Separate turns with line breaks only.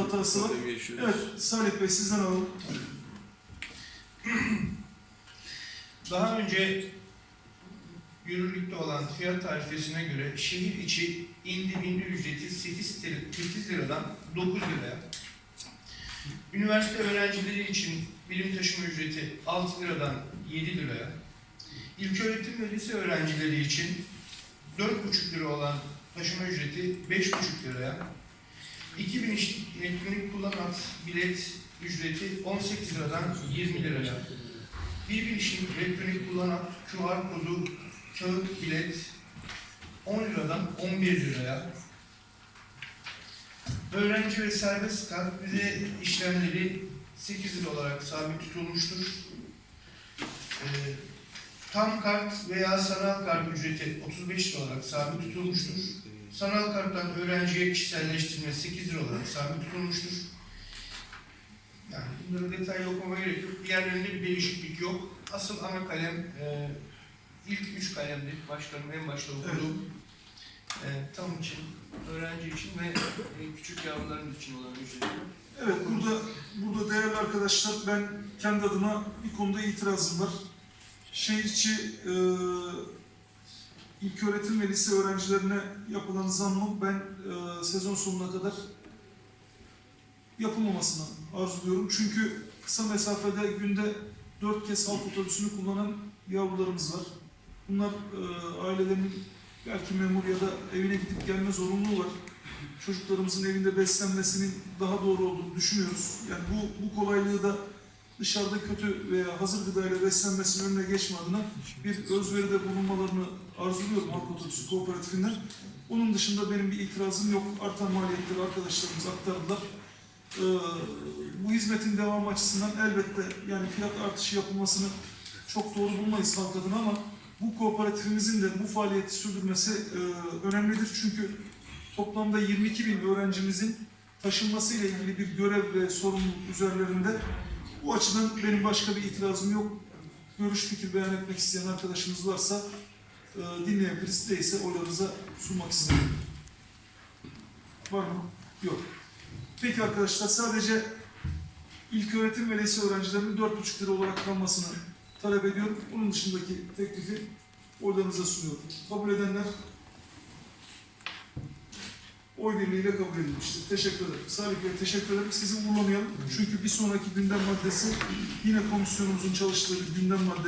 hatası var.
problemi yaşıyoruz.
Evet, Salih Bey sizden alalım.
Daha önce yürürlükte olan fiyat tarifesine göre şehir içi indi bindi ücreti 8, tir- 8 liradan 9 liraya. Üniversite öğrencileri için bilim taşıma ücreti 6 liradan 7 liraya. İlköğretim ve lise öğrencileri için 4,5 lira olan taşıma ücreti 5,5 liraya. 2000 iş- elektronik kullanat bilet ücreti 18 liradan 20 liraya. Bir bilişim elektronik kullanat QR kodu kağıt bilet 10 liradan 11 liraya. Öğrenci ve serbest kart vize işlemleri 8 lira olarak sabit tutulmuştur. Ee, tam kart veya sanal kart ücreti 35 lira olarak sabit tutulmuştur. Sanal karttan öğrenciye kişiselleştirme 8 lira olarak sabit tutulmuştur. Yani bunları detaylı okumama gerek yok. Diğerlerinde bir değişiklik yok. Asıl ana kalem e, ilk üç kalemdi. Başkanım en başta okuduğum. E, tam için, öğrenci için ve e, küçük yavrularımız için olan ücret.
Evet, burada burada değerli arkadaşlar ben kendi adıma bir konuda itirazım var. Şehir içi e, ilköğretim ve lise öğrencilerine yapılan zammı ben e, sezon sonuna kadar yapılmamasını arzuluyorum. Çünkü kısa mesafede günde dört kez halk otobüsünü kullanan yavrularımız var. Bunlar e, ailelerinin belki memur ya da evine gidip gelme zorunluluğu var. Çocuklarımızın evinde beslenmesinin daha doğru olduğunu düşünüyoruz. Yani bu, bu kolaylığı da dışarıda kötü veya hazır gıdayla beslenmesinin önüne geçme adına bir özveride bulunmalarını arzuluyorum halk otobüsü kooperatifinden. Onun dışında benim bir itirazım yok. Artan maliyetleri arkadaşlarımız aktardılar. Ee, bu hizmetin devamı açısından elbette yani fiyat artışı yapılmasını çok doğru bulmayız halk adına ama bu kooperatifimizin de bu faaliyeti sürdürmesi e, önemlidir. Çünkü toplamda 22 bin öğrencimizin taşınmasıyla ilgili bir görev ve sorumluluk üzerlerinde. Bu açıdan benim başka bir itirazım yok. Görüş fikir beyan etmek isteyen arkadaşımız varsa e, dinleyebiliriz. Değilse oylarınıza sunmak isterim. Var mı? Yok. Peki arkadaşlar sadece ilköğretim ve lise öğrencilerinin 4,5 lira olarak kalmasını talep ediyorum. Bunun dışındaki teklifi oylarınıza sunuyorum. Kabul edenler oy birliğiyle kabul edilmiştir. Teşekkür ederim. Salih Bey teşekkür ederim. Sizi uğurlamayalım. Çünkü bir sonraki gündem maddesi yine komisyonumuzun çalıştığı gündem maddesi.